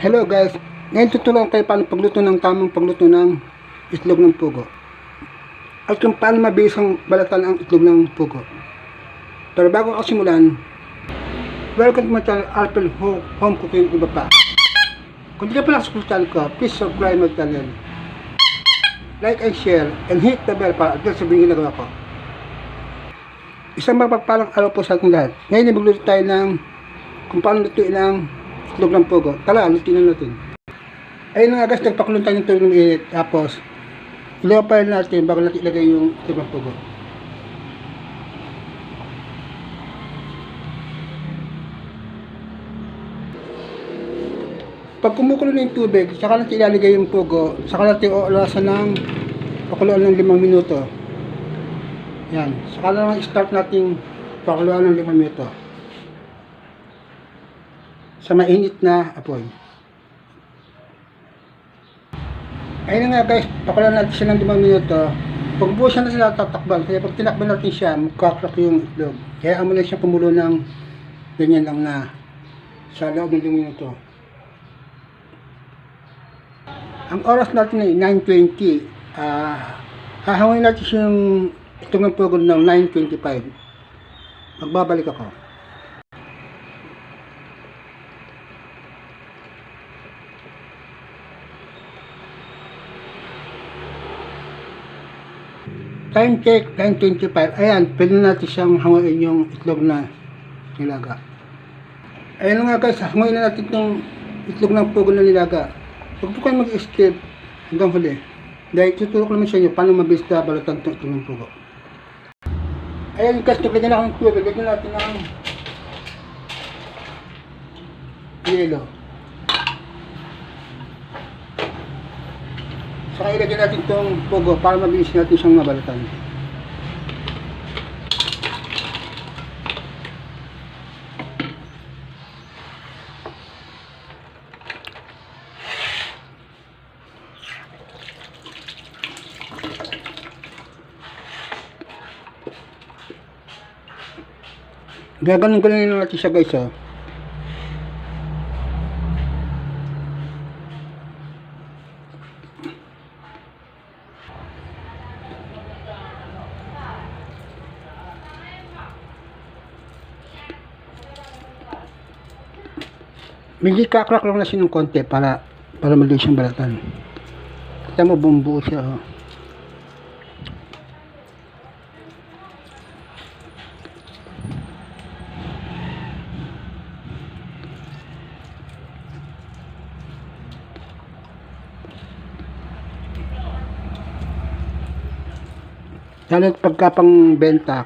Hello guys, ngayon tutulungan kayo paano pagluto ng tamang pagluto ng itlog ng pugo. At kung paano mabilis ang balatan ang itlog ng pugo. Pero bago ako simulan, welcome to my channel Alpel Ho- Home Cooking Iba pa. Kung di ka pa nakasubscribe sa ko, please subscribe my channel. Like and share and hit the bell para update sa mga ginagawa ko. Isang mapagpalang araw po sa ating lahat. Ngayon, magluto tayo ng kung paano lutuin ang itlog ng pugo. Tala, lutuin na natin. Ayun nga guys, nagpakulong tayo ng tubig ng init. Tapos, ilapay natin bago natin ilagay yung itlog ng pugo. Pag kumukulo na yung tubig, saka natin ilalagay yung pugo, saka natin uulasan ng pakuluan ng limang minuto. Yan. Saka na lang start natin pakuluan ng limang minuto. Sa mainit na apoy. Ayun nga guys, pakuluan natin siya ng limang minuto. Pag buo siya na sila tatakban, kaya pag tinakban natin siya, magkakrak yung itlog. Kaya amo na siya pumulo ng ganyan lang na sa loob ng limang minuto. Ang oras natin ay 9.20. Ah, hahawin natin siyang itong ng pugod ng 9.25. Magbabalik ako. Time check, 9.25. Ayan, pwede natin siyang hanguin yung itlog na nilaga. Ayan nga guys, hanguin na natin itong itlog ng pugod na nilaga. Huwag po kayo mag-escape hanggang huli. Dahil tuturo ko naman sa inyo paano mabilis na balatan itong itlog ng pugo. Ayan guys, naglagyan na ako ng tubig. Lagyan natin ng yelo. Saka ilagyan natin itong pugo para mabilis natin siyang mabalatan. Gaganon ganon na natin siya guys oh. Medyo kakrak lang na siya ng konti para para malinis siyang balatan. Kita mo bumbuo siya oh. Lalo pagka pang benta,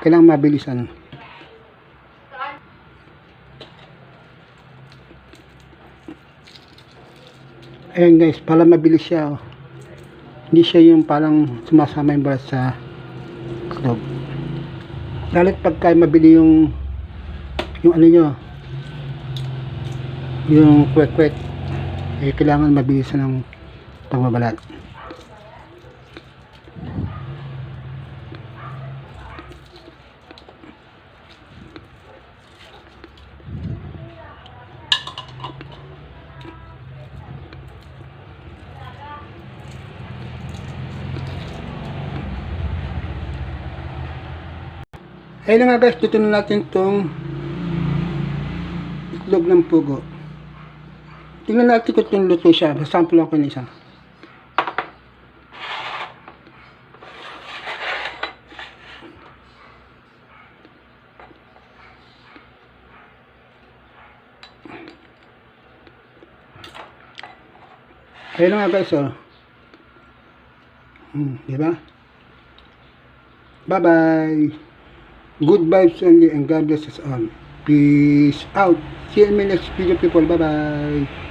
kailangan mabilisan. Ayan guys, para mabilis siya. oh. Hindi siya yung parang sumasama yung balat sa itlog. Lalo pagka mabili yung yung ano nyo, yung kwek-kwek, eh, kailangan mabilisan ng pagbabalat. Ayun na nga guys, tutunan natin itong itlog ng pugo. Tingnan natin kung itong luto siya. Sample ako ng isa. Ayun nga guys, oh. Hmm, di ba? Bye-bye. Good vibes only and God bless us all. Peace out. See you in my next video people. Bye bye.